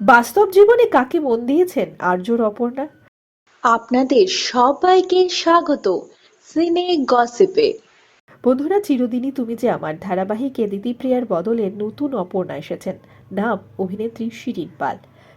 বাস্তব জীবনে কাকে মন দিয়েছেন আর্যর অপর্ণা? আপনাদের সবাইকে স্বাগত সিনে গসিপে। বন্ধুরা চিরদিনই তুমি যে আমার ধারাবাহিকে দিদিপ্রিয়ার বদলে নতুন অপর্ণা এসেছেন নাম অভিনেত্রী শিরিন পাল।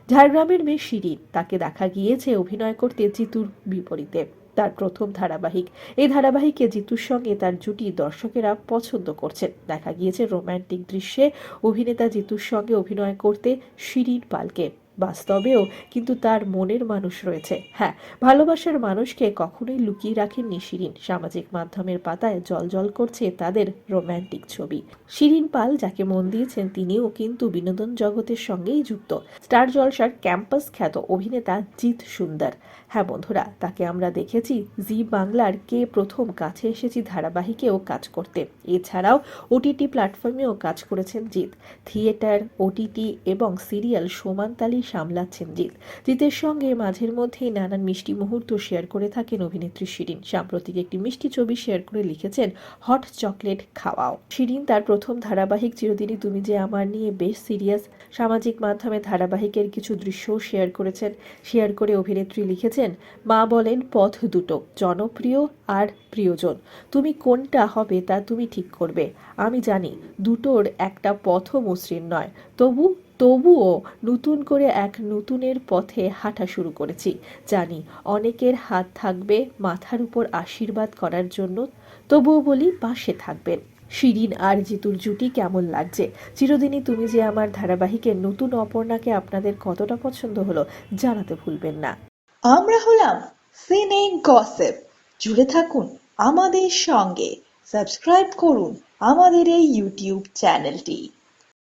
ঝাড়গ্রামের মেয়ে শিরিন তাকে দেখা গিয়েছে অভিনয় করতে জিতুর বিপরীতে। তার প্রথম ধারাবাহিক। এই ধারাবাহিকে জিতুর সঙ্গে তার জুটি দর্শকেরা পছন্দ করছেন। দেখা গিয়েছে রোম্যান্টিক দৃশ্যে অভিনেতা জিতুর সঙ্গে অভিনয় করতে শিরিন পালকে। বাস্তবেও কিন্তু তার মনের মানুষ রয়েছে। হ্যাঁ ভালোবাসার মানুষকে কখনোই লুকিয়ে রাখেননি শিরিন। সামাজিক মাধ্যমের পাতায় জলজল করছে তাদের রোম্যান্টিক ছবি। শিরিন পাল, যাকে মন দিয়েছেন তিনিও কিন্তু বিনোদন জগতের সঙ্গেই যুক্ত। স্টার জলসার ক্যাম্পাস খ্যাত অভিনেতা জিৎ সুন্দর। হ্যাঁ বন্ধুরা, তাকে আমরা দেখেছি জি বাংলার কে প্রথম কাছে এসেছি ধারাবাহিকেও কাজ করতে। এছাড়াও ওটিটি প্ল্যাটফর্মেও কাজ করেছেন জিৎ। থিয়েটার, ওটিটি এবং সিরিয়াল সমানতালি সামলাচ্ছেন জিৎ। জিতের সঙ্গে মাঝের মধ্যেই নানান মিষ্টি মুহূর্ত শেয়ার করে থাকেন অভিনেত্রী শিরিন। সাম্প্রতিক একটি মিষ্টি ছবি শেয়ার করে লিখেছেন, হট চকলেট খাওয়াও। শিরিন তার প্রথম ধারাবাহিক চিরদিনই তুমি যে আমার নিয়ে বেশ সিরিয়াস সামাজিক মাধ্যমে ধারাবাহিকের কিছু দৃশ্যও শেয়ার করেছেন। শেয়ার করে অভিনেত্রী লিখেছেন, মা বলেন পথ দুটো, জনপ্রিয় আর প্রিয়জন। তুমি কোনটা হবে তা তুমি ঠিক করবে। আমি জানি দুটোর একটা পথও মসৃণ নয়, তবু তবুও নতুন করে এক নতুনের পথে হাঁটা শুরু করেছি। জানি অনেকের হাত থাকবে মাথার উপর আশীর্বাদ করার জন্য, তবুও বলি পাশে থাকবেন। শিরিন আর জিতুর জুটি কেমন লাগছে? চিরদিনই তুমি যে আমার ধারাবাহিকের নতুন অপর্ণাকে আপনাদের কতটা পছন্দ হলো জানাতে ভুলবেন না। আমরা হলাম সিনে গসিপ। জুড়ে থাকুন আমাদের সঙ্গে। সাবস্ক্রাইব করুন আমাদের এই ইউটিউব চ্যানেলটি।